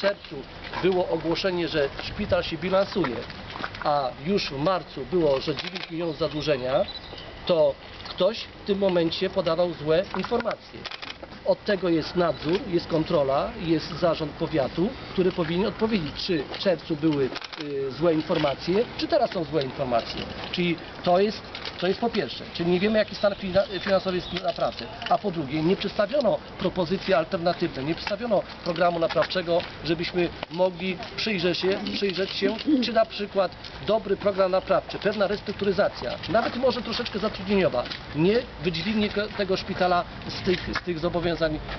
czerwcu było ogłoszenie, że szpital się bilansuje, a już w marcu było, że 9 milionów zadłużenia, to ktoś w tym momencie podawał złe informacje. Od tego jest nadzór, jest kontrola, jest zarząd powiatu, który powinien odpowiedzieć, czy w czerwcu były y, złe informacje, czy teraz są złe informacje. Czyli to jest, to jest po pierwsze, czyli nie wiemy jaki stan fina- finansowy jest naprawdę, a po drugie nie przedstawiono propozycji alternatywnej, nie przedstawiono programu naprawczego, żebyśmy mogli przyjrzeć się, przyjrzeć się czy na przykład dobry program naprawczy, pewna restrukturyzacja, nawet może troszeczkę zatrudnieniowa, nie wydźwignie tego szpitala z tych, z tych zobowiązań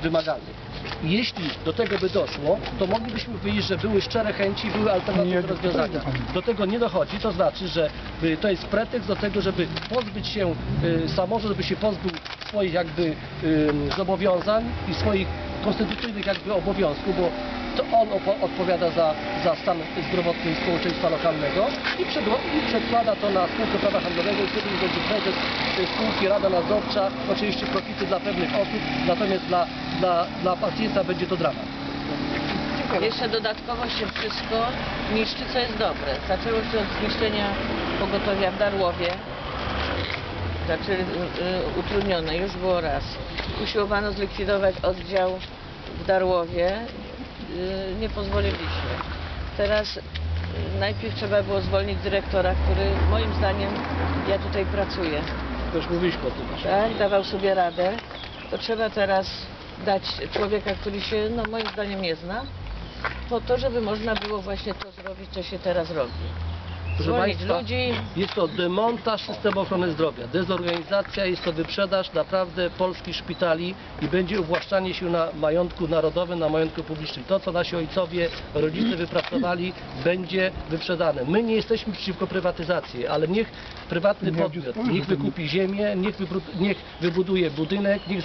wymagalnych. Jeśli do tego by doszło, to moglibyśmy powiedzieć, że były szczere chęci, były alternatywne rozwiązania. Do tego nie dochodzi, to znaczy, że y, to jest pretekst do tego, żeby pozbyć się, y, samorząd, żeby się pozbył swoich jakby y, zobowiązań i swoich konstytucyjnych jakby obowiązków, bo to on odpowiada za, za stan zdrowotny społeczeństwa lokalnego i, przegło- i przekłada to na spółkę prawa handlowego i wtedy będzie prezes spółki, rada nadzorcza, oczywiście profity dla pewnych osób, natomiast dla, dla, dla pacjenta będzie to dramat. Jeszcze dodatkowo się wszystko niszczy, co jest dobre. Zaczęło się od zniszczenia pogotowia w Darłowie. Znaczy y, y, utrudnione, już było raz. Usiłowano zlikwidować oddział w Darłowie. Y, nie pozwoliliśmy. Teraz y, najpierw trzeba było zwolnić dyrektora, który moim zdaniem, ja tutaj pracuję, Już mówiliśmy o tym. tak, dawał sobie radę, to trzeba teraz dać człowieka, który się, no moim zdaniem nie zna, po to, żeby można było właśnie to zrobić, co się teraz robi. Proszę Zwolnić Państwa, ludzi, jest to demontaż systemu ochrony zdrowia, dezorganizacja, jest to wyprzedaż naprawdę polskich szpitali i będzie uwłaszczanie się na majątku narodowym, na majątku publicznym. To, co nasi ojcowie, rodzice wypracowali, będzie wyprzedane. My nie jesteśmy przeciwko prywatyzacji, ale niech prywatny podmiot, nie, niech wykupi ziemię, niech, niech wybuduje budynek, niech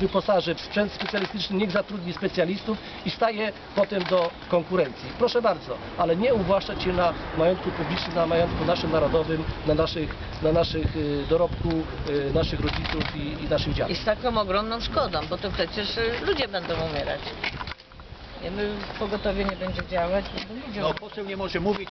wyposaży w sprzęt specjalistyczny, niech zatrudni specjalistów i staje potem do konkurencji. Proszę bardzo, ale nie uwłaszczać się na majątku publicznym, na majątku naszym narodowym, na naszych, na naszych y, dorobku y, naszych rodziców i, i naszych i z taką ogromną szkodą, bo to przecież y, ludzie będą umierać. Nie, my- Pogotowie nie będzie działać, bo ludzie No poseł nie może mówić